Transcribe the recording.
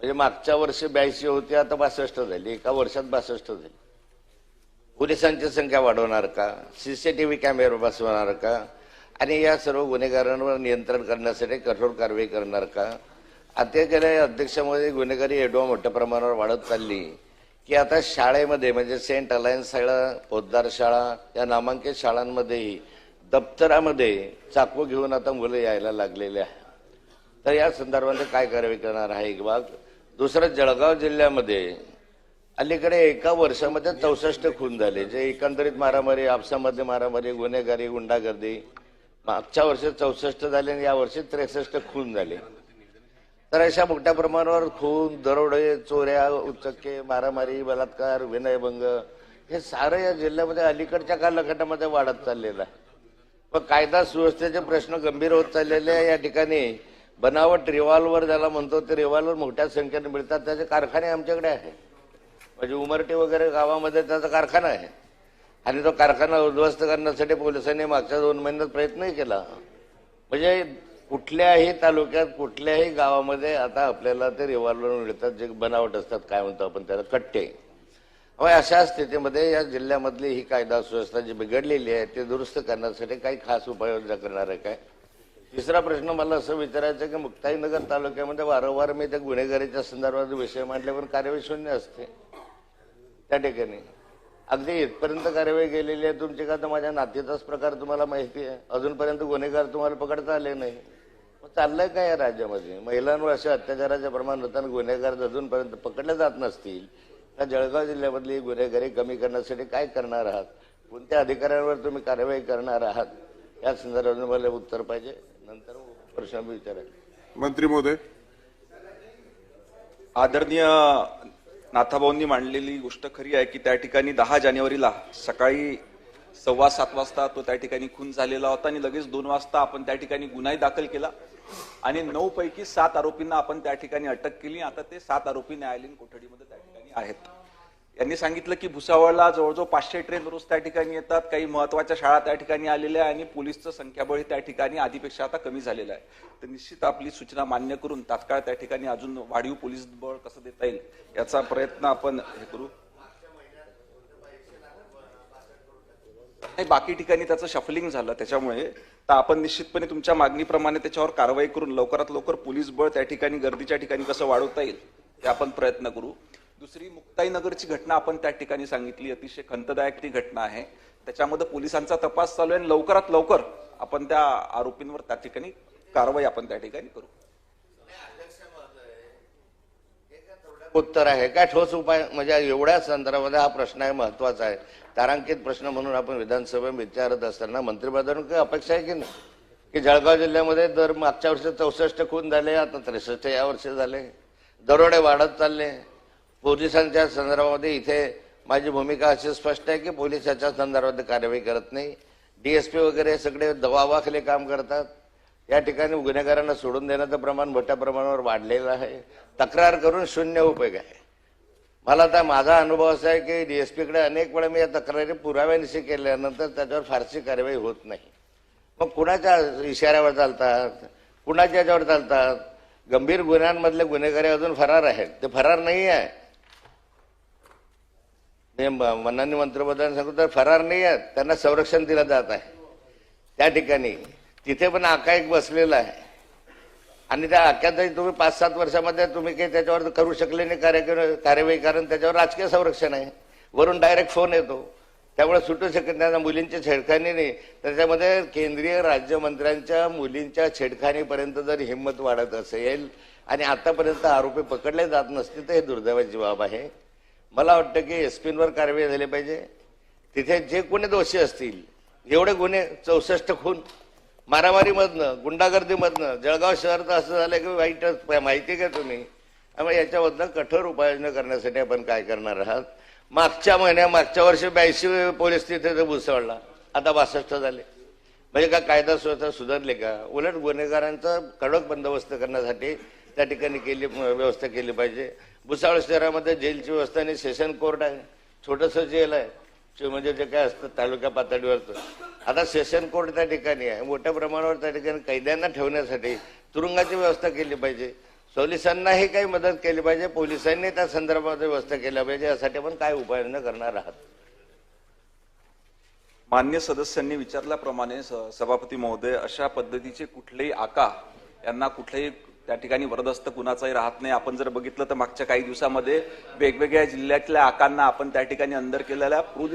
म्हणजे मागच्या वर्षी ब्याऐंशी होती आता बासष्ट झाली. एका वर्षात बासष्ट झाली. पोलिसांची संख्या वाढवणार का? सीसीटीव्ही कॅमेरे बसवणार का? आणि या सर्व गुन्हेगारांवर नियंत्रण करण्यासाठी कठोर कारवाई करणार का? आता गेल्या अध्यक्षामध्ये गुन्हेगारी एवढ्या मोठ्या प्रमाणावर वाढत चालली. की आता शाळेमध्ये म्हणजे सेंट अलायन्स शाळा पोद्दार शाळा या नामांकित शाळांमध्येही दप्तरामध्ये चाकू घेऊन आता मुलं यायला लागलेले आहे तर या संदर्भात काय कारवाई करणार आहे एक भाग दुसरं जळगाव जिल्ह्यामध्ये अलीकडे एका वर्षामध्ये चौसष्ट खून झाले. जे एकंदरीत मारामारी आपसामध्ये मारामारी गुन्हेगारी गुंडागर्दी मागच्या वर्षी चौसष्ट झाले आणि या वर्षी त्रेसष्ट खून झाले. तर अशा मोठ्या प्रमाणावर खून दरोडे चोऱ्या उचक्के मारामारी बलात्कार विनयभंग हे सारं या जिल्ह्यामध्ये अलीकडच्या कालखंडामध्ये वाढत चाललेलं आहे. मग कायदा सुव्यवस्थेचे प्रश्न गंभीर होत चाललेले आहे या ठिकाणी. बनावट रिव्हॉल्वर ज्याला म्हणतो ते रिव्हॉल्वर मोठ्या संख्येने मिळतात. त्याचे कारखाने आमच्याकडे आहे. म्हणजे उमरटे वगैरे गावामध्ये त्याचा कारखाना आहे. आणि तो कारखाना उद्ध्वस्त करण्यासाठी पोलिसांनी मागच्या दोन महिन्यात प्रयत्नही केला. म्हणजे कुठल्याही तालुक्यात कुठल्याही गावामध्ये आता आपल्याला ते रिव्हॉल्वर मिळतात जे बनावट असतात. काय म्हणतो आपण त्याला? कट्टे. मग अशा स्थितीमध्ये या जिल्ह्यामधली ही कायदा सुव्यवस्था जी बिघडलेली आहे ती दुरुस्त करण्यासाठी काही खास उपाययोजना करणार आहे काय? तिसरा प्रश्न मला असं विचारायचं आहे की मुक्ताईनगर तालुक्यामध्ये वारंवार मी त्या गुन्हेगारीच्या संदर्भात विषय मांडले पण कार्यवाही शून्य असते. त्या ठिकाणी. अगदी इथपर्यंत कार्यवाही गेलेली आहे. तुमची का तर माझ्या नातीचाच प्रकार तुम्हाला माहिती आहे. अजूनपर्यंत गुन्हेगार तुम्हाला पकडता आले नाही. मग चाललंय काय या राज्यामध्ये? महिलांवर अशा अत्याचाराचे प्रमाण होताना गुन्हेगार अजूनपर्यंत पकडले जात नसतील तर जळगाव जिल्ह्यामधली गुन्हेगारी कमी करण्यासाठी काय करणार आहात? कोणत्या अधिकाऱ्यांवर तुम्ही कारवाई करणार आहात? या संदर्भात मला उत्तर पाहिजे. मी विचारेल. मंत्री महोदय. आदरणीय नाथाभाऊंनी मांडलेली गोष्ट खरी आहे की त्या ठिकाणी दहा जानेवारीला सकाळी सव्वा सात वाजता तो त्या ठिकाणी खून झालेला होता आणि लगेच दोन वाजता आपण त्या ठिकाणी गुन्हाही दाखल केला आणि नऊ पैकी सात आरोपींना आपण त्या ठिकाणी अटक केली. आता ते सात आरोपी न्यायालयीन कोठडीमध्ये त्या ठिकाणी आहेत. यांनी सांगितलं की भुसावळला जवळजवळ पाचशे ट्रेन रोज त्या ठिकाणी येतात. काही महत्त्वाच्या शाळा त्या ठिकाणी आलेल्या आहे आणि पोलीसचं संख्याबळ त्या ठिकाणी आधीपेक्षा आता कमी झालेलं आहे. तर निश्चित आपली सूचना मान्य करून तात्काळ त्या ठिकाणी अजून वाढीव पोलीस बळ कसं देता येईल याचा प्रयत्न आपण हे करू. नाही बाकी ठिकाणी त्याचं शफलिंग झालं त्याच्यामुळे. तर आपण निश्चितपणे तुमच्या मागणीप्रमाणे त्याच्यावर कारवाई करून लवकरात लवकर पोलीस बळ त्या ठिकाणी गर्दीच्या ठिकाणी कसं वाढवता येईल ते आपण प्रयत्न करू. दुसरी मुक्ताईनगरची घटना आपण त्या ठिकाणी सांगितली अतिशय खंतदायक ती घटना आहे. त्याच्यामध्ये पोलिसांचा तपास चालू आहे आणि लवकरात लवकर आपण त्या आरोपींवर त्या ठिकाणी कारवाई आपण त्या ठिकाणी करू. उत्तर आहे. काय ठोस उपाय? म्हणजे एवढ्या संदर्भामध्ये हा प्रश्न आहे महत्त्वाचा आहे. तारांकित प्रश्न म्हणून आपण विधानसभेत विचारत असताना मंत्रिपदाकडून काही अपेक्षा आहे की नाही? की जळगाव जिल्ह्यामध्ये दर मागच्या वर्षी चौसष्ट खून झाले आता त्रेसष्ट या वर्षी झाले. दरोडे वाढत चालले. पोलिसांच्या संदर्भामध्ये इथे माझी भूमिका अशी स्पष्ट आहे की पोलीस याच्या संदर्भात कारवाई करत नाही. डीएसपी वगैरे सगळे दबावाखाली काम करतात. या ठिकाणी गुन्हेगारांना सोडून देण्याचं प्रमाण मोठ्या प्रमाणावर वाढलेलं आहे. तक्रार करून शून्य उपयोग आहे. मला आता माझा अनुभव असा आहे की डीएसपीकडे अनेक वेळा मी या तक्रारी पुराव्यानिशी केल्यानंतर त्याच्यावर फारशी कार्यवाही होत नाही. मग कुणाच्या इशाऱ्यावर चालतात? कुणाच्या याच्यावर चालतात? गंभीर गुन्ह्यांमधले गुन्हेगारी अजून फरार आहेत. ते फरार नाही आहे माननीय मंत्रिपदाने सांगतो फरार नाही आहेत त्यांना संरक्षण दिलं जात आहे. त्या ठिकाणी तिथे पण आका एक बसलेला आहे. आणि त्या आख्यातही तुम्ही पाच सात वर्षामध्ये तुम्ही काही त्याच्यावर करू शकले नाही कार्य कार्यवाही कारण त्याच्यावर राजकीय संरक्षण आहे. वरून डायरेक्ट फोन येतो. त्यामुळे सुटू शकत नाही मुलींच्या मुलींची छेडखानी नाही. त्याच्यामध्ये केंद्रीय राज्यमंत्र्यांच्या मुलींच्या छेडखानीपर्यंत जर हिंमत वाढत असेल आणि आतापर्यंत आरोपी पकडले जात नसतील तर हे दुर्दैवाची बाब आहे. मला वाटतं की एसपींवर कारवाई झाली पाहिजे. तिथे जे कोणी दोषी असतील एवढे गुन्हे चौसष्ट खून मारामारीमधनं गुंडागर्दीमधनं जळगाव शहर तर असं झालं की वाईटच माहिती का तुम्ही. त्यामुळे याच्याबद्दल कठोर उपाययोजना करण्यासाठी आपण काय करणार आहात? मागच्या महिन्या मागच्या वर्षी ब्याऐंशी पोलीस तिथे भुसळला. आता बासष्ट झाले. म्हणजे का कायदा सुव्यवस्था सुधारले का? उलट गुन्हेगारांचा कडक बंदोबस्त करण्यासाठी त्या ठिकाणी केली व्यवस्था केली पाहिजे. भुसावळ शहरामध्ये जेलची व्यवस्था आणि सेशन कोर्ट आहे. छोटंसं जेल आहे. जे म्हणजे जे काय असतं तालुका पातळीवरचं. आता सेशन कोर्ट त्या ठिकाणी आहे. मोठ्या प्रमाणावर त्या ठिकाणी कैद्यांना ठेवण्यासाठी तुरुंगाची व्यवस्था केली पाहिजे. पोलिसांनाही काही मदत केली पाहिजे. पोलिसांनी त्या संदर्भात व्यवस्था केल्या पाहिजे. यासाठी आपण काय उपाययोजना करणार आहात? मान्य सदस्यांनी विचारल्याप्रमाणे स- सभापती महोदय अशा पद्धतीचे कुठलेही आका यांना कुठलेही त्या ठिकाणी वरदस्त कुणाचाही राहत नाही. आपण जर बघितलं तर मागच्या काही दिवसामध्ये वेगवेगळ्या जिल्ह्यातल्या आकांना आपण त्या ठिकाणी अंदर केलेल्या प्रू